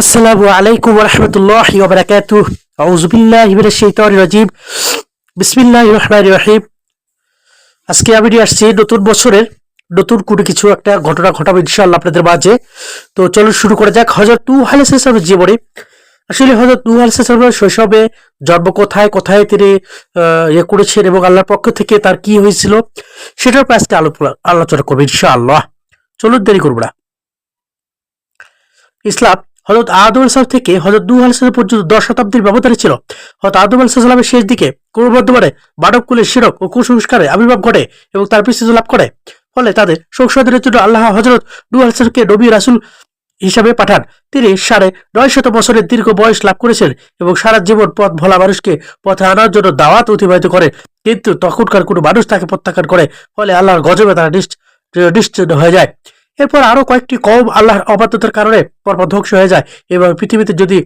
আসসালামু আলাইকুম রহমতুল্লাহ ওবরাকাত আউজুবিল্লাহ শৈতান রাজিব বিসমিল্লাহ রহমান রহিম। আজকে আমি নিয়ে আসছি নতুন বছরের নতুন কোনো কিছু, একটা ঘটনা ঘটাবো ইনশাআল্লাহ আপনাদের মাঝে। তো চলুন শুরু করা যাক। হজরত নূহ আলাইহিসসালামের জীবনে। আসলে হজরত নূহ আলাইহিসসালামের শৈশবে জন্ম কোথায় কোথায় তিনি ইয়ে করেছেন এবং আল্লাহর পক্ষ থেকে তার কি হয়েছিল, সেটার উপর আজকে আলোচনা করব ইনশাআল্লাহ। চলুন দেরি করব না। ইসলাম হজরত আদম আলাইসালাম থেকে হজরত নূহ আলাইসালাম পর্যন্ত দশ শতাব্দীর ব্যবধানে ছিল। হয়তো আদম আলাইসালামের শেষ দিকে ক্রমবর্ধমানে মানব কুলের শিরক ও কুসংস্কারে আবির্ভাব ঘটে এবং তার বিস্তৃত লাভ করে। ফলে তাদের সংশোধনের জন্য আল্লাহ হজরত নূহ আলাইসালামকে নবী রাসুল হিসাবে পাঠান। তিনি সাড়ে নয় শত বছরের দীর্ঘ বয়স লাভ করেছেন এবং সারা জীবন পথ ভোলা মানুষকে পথে আনার জন্য দাওয়াত অতিবাহিত করে। কিন্তু তখনকার কোনো মানুষ তাকে প্রত্যাখ্যান করে। ফলে আল্লাহর গজবে তারা নিশ্চ- নিশ্চিন্ন হয়ে যায়। এরপর আরও কয়েকটি কম আল্লাহর অবাধ্যতার কারণে পরপর ধ্বংস হয়ে যায় এবং পৃথিবীতে যদি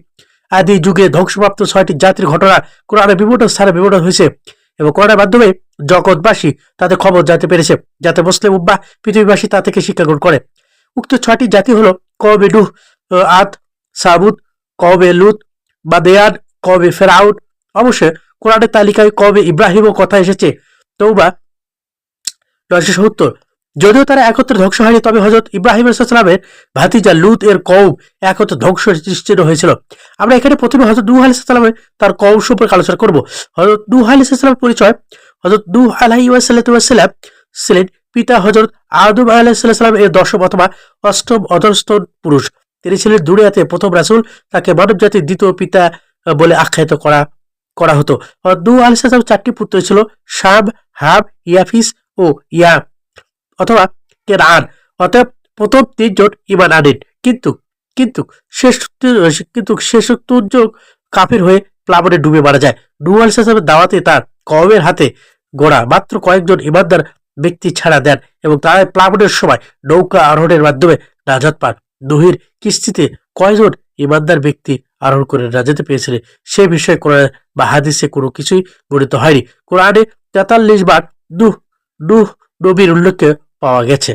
আদি যুগে ধ্বংসপ্রাপ্ত ছয়টি জাতির ঘটনা কোরআনে বিভিন্ন স্থানে বিবরণ হয়েছে এবং কোরআনের মাধ্যমে জগৎবাসী তাদের খবর জানতে পেরেছে, যাতে মুসলিম উম্মাহ পৃথিবীবাসী তা থেকে শিক্ষা গ্রহণ করে। উক্ত ছয়টি জাতি হলো কবে ডুহ আত সাবুদ কবে লুত, বা দেয়ান কবে ফেরাউন। অবশ্যই কোরআনের তালিকায় কবে ইব্রাহিমও কথা এসেছে। তৌবা নয়শো সত্তর। যদিও তারা একত্রে ধ্বংস হয়নি, তবে হজরত ইব্রাহিম সালামের ভাতিজা লুত এর কৌ একত্রে ধ্বংস নিশ্চিত হয়েছিল। আমরা এখানে প্রথমে হজরত নূহ আলি সাল্লামের তার কৌ সম্পর্কে আলোচনা করব। হজরত নূহ আলি সাল্লামের পরিচয় হজরত নূহ আলাহি ওয়াসাল্লাম ছিলেন পিতা হজরত আদম আলাহিসাল্লাম এর দশম অথবা অষ্টম অধস্থ পুরুষ। তিনি ছিলেন দুনিয়াতে প্রথম রাসুল, তাকে মানব জাতির দ্বিতীয় পিতা বলে আখ্যায়িত করা করা হতো। নূহ আলাইসাল্লাম চারটি পুত্র ছিল শাব হাব ইয়াফিস ও ইয়া। অথবা অতএব প্রথম তিনজন ইমান আনেন। কিন্তু কিন্তু শেষ কিন্তু শেষ দুর্যোগ কাফের হয়ে প্লাবনে ডুবে মারা যায়। নুয়াল সাহেবের দাওয়াতে তার কওমের হাতে গোড়া মাত্র কয়েকজন ইমানদার ব্যক্তি ছাড়া দেন এবং তারা প্লাবনের সময় নৌকা আরোহণের মাধ্যমে নাজাত পান। নহির কিস্তিতে কয়জন ইমানদার ব্যক্তি আরোহণ করে নাজাতে পেয়েছিলেন, সে বিষয়ে কোরআন বা হাদিসে কোনো কিছুই গণিত হয়নি। কোরআনে তেতাল্লিশ বার দুহ দুহ নবীর উল্লেখে পাওয়া গেছে।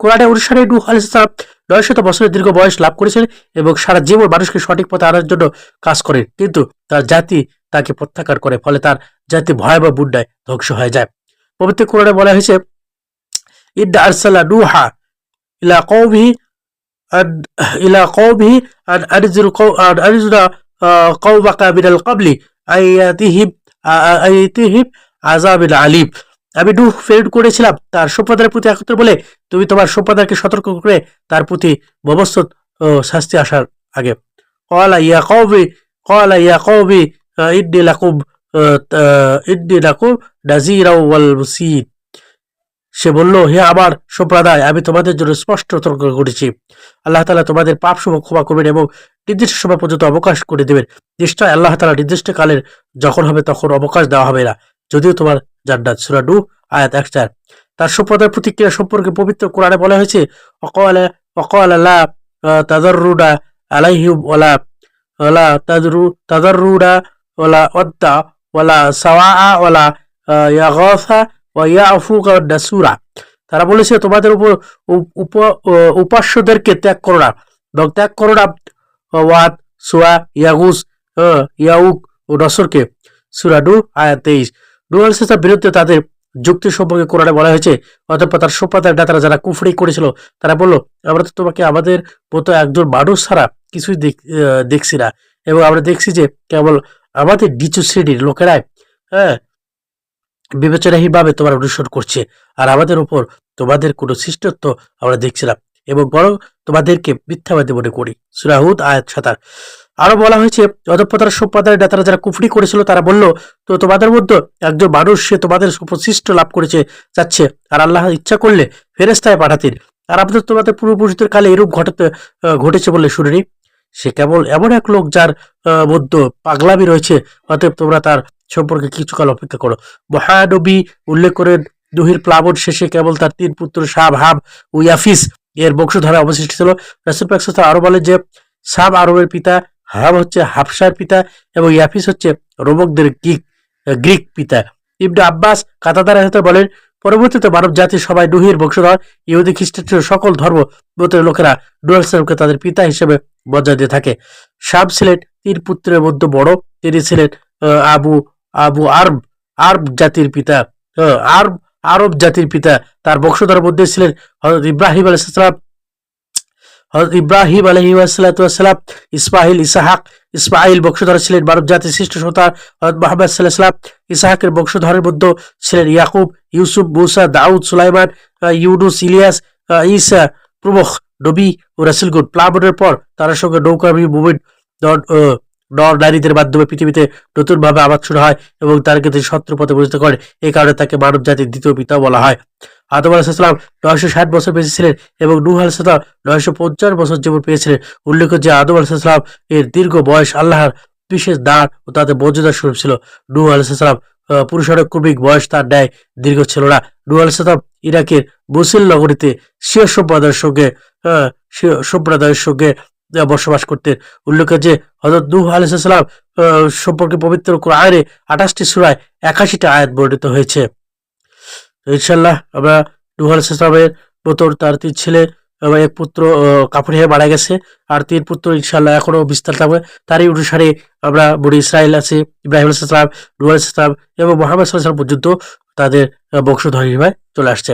কোরআনে অনুসারে নূহ আলাইহিসসালাম নয় শত বছরের দীর্ঘ বয়স লাভ করেছেন এবং সারা জীবন মানুষকে সঠিক পথে আনার জন্য কাজ করেন। কিন্তু তার জাতি তাকে প্রত্যাখ্যান করে, ফলে তার জাতি ভয়াবহ বুড্ডায় ধ্বংস হয়ে যায়। পবিত্র কোরআনে বলা হয়েছে, ইন্না আরসালা নূহা ইলা আন, ইলা কওমিহি আন কও, আন মিনাল ক্বাবলি আয়াতিহিম আয়াতিহিম আযাবিল আলিম। আমি ডু প্রেরণ করেছিলাম তার সম্প্রদায়ের প্রতি একত্র বলে তুমি তোমার সম্প্রদায়কে সতর্ক করে তার প্রতি ভবিষ্যৎ শাস্তি আসার আগে। কলা ইয়া কওমি কলা ইয়া লাকুম আহ, আহ, ইন্নী লাকুম নাযীরাও ওয়াল মুসীর সে বলল হে আমার সম্প্রদায় আমি তোমাদের জন্য স্পষ্ট তর্ক করেছি। আল্লাহ তালা তোমাদের পাপ সমূহ ক্ষমা করবেন এবং নির্দিষ্ট সময় পর্যন্ত অবকাশ করে দেবেন। নিশ্চয় আল্লাহ তালা নির্দিষ্ট কালের যখন হবে তখন অবকাশ দেওয়া হবে না। যদিও তোমার জান্নাত সূরা নূহ আয়াত এক। চার তার সম্প্রদায়ের প্রতিক্রিয়া সম্পর্কে পবিত্র কোরআনে বলা হয়েছে অকওয়ালা অকওয়ালা লা তাদাররুনা আলাইহিম ওয়ালা ওয়ালা তাদরু তাদাররুনা ওয়ালা ওয়াদ্দা ওয়ালা সাওয়া আহ, ইয়াগাসা ওয়া ইয়াফুকা নাসুরা তারা বলেছে তোমাদের উপর উপাস্যদেরকে ত্যাগ করো না। এবং ত্যাগ করো না ওয়াদ সুয়া ইয়াগুস ইয়াউক ও নসরকে। সুরা নূহ আয়াত তেইশ। আলাইহিস বিরুদ্ধে তাদের যুক্তি সম্পর্কে কোরআনে বলা হয়েছে। অতঃপর তার সম্প্রদায়ের নেতারা যারা কুফরি করেছিল, তারা বলল, আমরা তো তোমাকে আমাদের মতো একজন মানুষ ছাড়া কিছুই দেখ- দেখছি না। এবং আমরা দেখছি যে কেবল আমাদের নিচু শ্রেণির লোকেরাই হ্যাঁ বিবেচনাহীনভাবে তোমার অনুসরণ করছে। আর আমাদের উপর তোমাদের কোনো শিষ্টত্ব আমরা দেখছিলাম এবং বরং তোমাদেরকে মিথ্যাবাদী মনে করি। সুরাহুদ আয়াত সাতার আরও বলা হয়েছে অধপতার সম্প্রদায়ের নেতারা যারা কুফরি করেছিল, তারা বলল, তো তোমাদের মধ্যে একজন মানুষ, সে তোমাদের উপর সৃষ্ট লাভ করেছে, যাচ্ছে। আর আল্লাহ ইচ্ছা করলে ফেরেস্তায় পাঠাতেন। আর আমাদের তোমাদের পূর্বপুরুষদের কালে এরূপ ঘটাতে ঘটেছে বলে শুনিনি। সে কেবল এমন এক লোক যার মধ্যে পাগলামি রয়েছে, অতএব তোমরা তার সম্পর্কে কিছুকাল অপেক্ষা করো। মহানবী উল্লেখ করেন, দুহির প্লাবন শেষে কেবল তার তিন পুত্র সাব, হাব ও ইয়াফিস এর বংশধারা অবশিষ্ট ছিল। রাসুল পাক সাল্লাল্লাহু আরও বলে যে, সাব আরবের পিতা হাব হচ্ছে হাফসার পিতা এবং ইয়াফিস হচ্ছে রোমকদের গ্রিক গ্রিক পিতা। ইবনে আব্বাস কাতাদার হাতে বলেন, পরবর্তীতে মানব জাতির সবাই নুহের বংশধর, ইহুদি, খ্রিস্টান সকল ধর্ম মতের লোকেরা নুহ ইসলামকে তাদের পিতা হিসেবে মর্যাদা দিয়ে থাকে। শাম ছিলেন তিন পুত্রের মধ্যে বড়, তিনি ছিলেন আবু আবু আরব আরব জাতির পিতা আরব আরব জাতির পিতা। তার বংশধরের মধ্যে ছিলেন হযরত ইব্রাহিম আলাইহিসসালাম হযরত ইব্রাহিম আলহিউসালাম ইসমাহিল ইসাহাক ইসমাইল বংশধর ছিলেন, মানব জাতির শ্রেষ্ঠ সন্তান হযরত মোহাম্মদ সাল্লাহ সাল্লাম ইসাহাকের বংশধরের মধ্যে ছিলেন ইয়াকুব, ইউসুফ, মুসা, দাউদ, সুলাইমান ইউনুস, ইলিয়াস ঈসা, প্রমুখ নবী ও রাসুলগুন প্লাবনের পর তার সঙ্গে নৌকাবি মুভমেন্ট নর নারীদের মাধ্যমে পৃথিবীতে নতুনভাবে আবাদ শুরু হয় এবং তাকে তিনি শত্রু পথে পরিচিত করেন এই কারণে তাকে মানব জাতির দ্বিতীয় পিতা বলা হয়। আদম আলাহিসাম নয়শো ষাট বছর বেঁচে ছিলেন এবং নূহ আলাহিসাম নয়শো পঞ্চাশ বছর জীবন পেয়েছিলেন। উল্লেখ যে আদম আলাহিসাম এর দীর্ঘ বয়স আল্লাহর বিশেষ দান ও তাদের মর্যাদা স্বরূপ ছিল। নূহ আলাহিসাম পুরুষারক ক্রমিক বয়স তার ন্যায় দীর্ঘ ছিল না। নূহ আলাহিসাম ইরাকের মুসিল নগরীতে শিয় সম্প্রদায়ের সঙ্গে সম্প্রদায়ের সঙ্গে বসবাস করতেন। উল্লেখ যে হজরত নূহ আলাইসাল্লাম সম্পর্কে পবিত্র কোরআনে আঠাশটি সুরায় একাশিটা আয়াত বর্ণিত হয়েছে। ইনশাল্লাহ আমরা নূহ আলাইসাল্লামের মতন তার তিন ছেলে এবং এক পুত্র কাপড় হয়ে মারা গেছে। আর তিন পুত্র ইনশাল্লাহ এখনও বিস্তার থাকবে। তারই অনুসারে আমরা বনি ইসরায়েল আছে, ইব্রাহিম আলাইসালাম নূহ আলাইসালাম এবং মোহাম্মদ সাল্লাহ পর্যন্ত তাদের বংশধর হিসেবে চলে আসছে।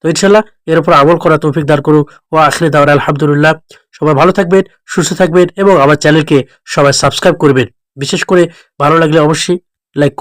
তো ইনশাল্লাহ এর উপর আমল করা তৌফিক দান করুক ও আখরে দাওয়ার আলহামদুলিল্লাহ। সবাই ভালো থাকবেন, সুস্থ থাকবেন এবং আমার চ্যানেলকে সবাই সাবস্ক্রাইব করবেন। বিশেষ করে ভালো লাগলে অবশ্যই লাইক